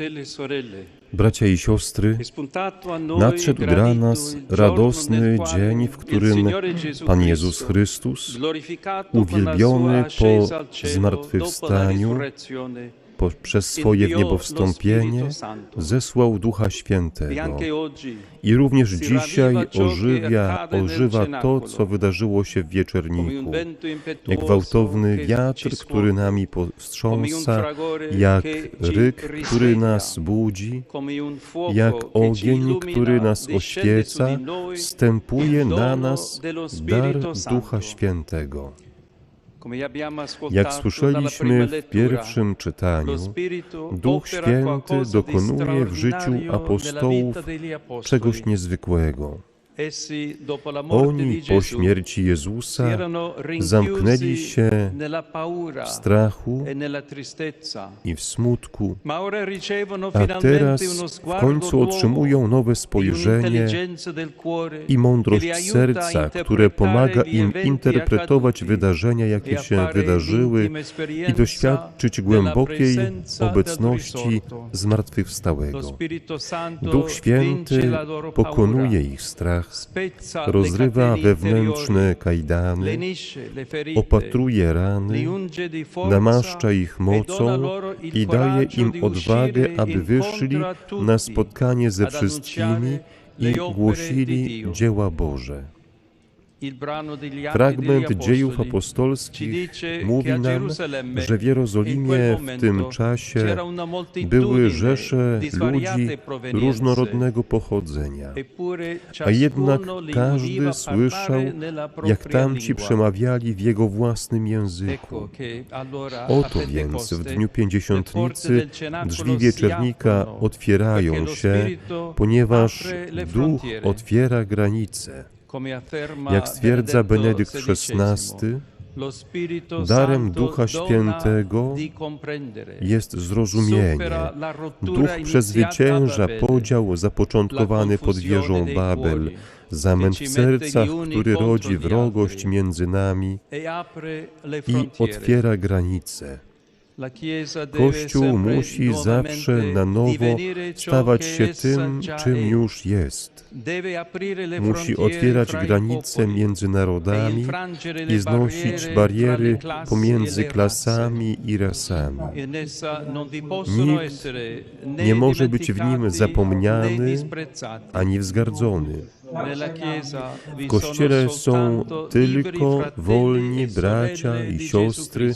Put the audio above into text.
E Bracia i siostry, nadszedł dla nas radosny dzień, w którym Pan Jezus Chrystus, uwielbiony po zmartwychwstaniu, dopo la risurrezione, po, przez swoje wniebowstąpienie, zesłał Ducha Świętego. I również si dzisiaj ożywia, ożywa to, co wydarzyło się w vento Jak gwałtowny wiatr, który nami powstrząsa, jak ryk, który nas budzi, jak ogień, który nas oświeca, wstępuje na nas dar. Ducha Świętego. Jak słyszeliśmy w pierwszym czytaniu, Duch Święty dokonuje w życiu apostołów czegoś niezwykłego. Oni po śmierci Jezusa zamknęli się w strachu e i w smutku, a teraz w końcu otrzymują nowe e spojrzenie i mądrość serca, które pomaga im eventi interpretować wydarzenia, e jakie a się wydarzyły i doświadczyć głębokiej obecności zmartwychwstałego. Duch Święty pokonuje ich strach, rozrywa wewnętrzne kajdany, opatruje rany, namaszcza ich mocą i daje im odwagę, aby wyszli na spotkanie ze wszystkimi i głosili dzieła Boże. Fragment dziejów apostolskich mówi nam, że w Jerozolimie w tym czasie były rzesze ludzi różnorodnego pochodzenia. A jednak każdy słyszał, jak tamci przemawiali w jego własnym języku. Oto więc w dniu Pięćdziesiątnicy drzwi wieczernika otwierają się, ponieważ Duch otwiera granice. Jak stwierdza Benedykt XVI, darem Ducha Świętego jest zrozumienie. Duch przezwycięża podział zapoczątkowany pod wieżą Babel, zamęt w sercach, który rodzi wrogość między nami e i otwiera granice. Kościół musi zawsze na nowo stawać się tym, czym już jest. Musi otwierać granice między e narodami i znosić bariery e pomiędzy klasami i rasami. possono Nikt nie może być w nim zapomniany ani wzgardzony. W Kościele są tylko wolni e bracia i siostry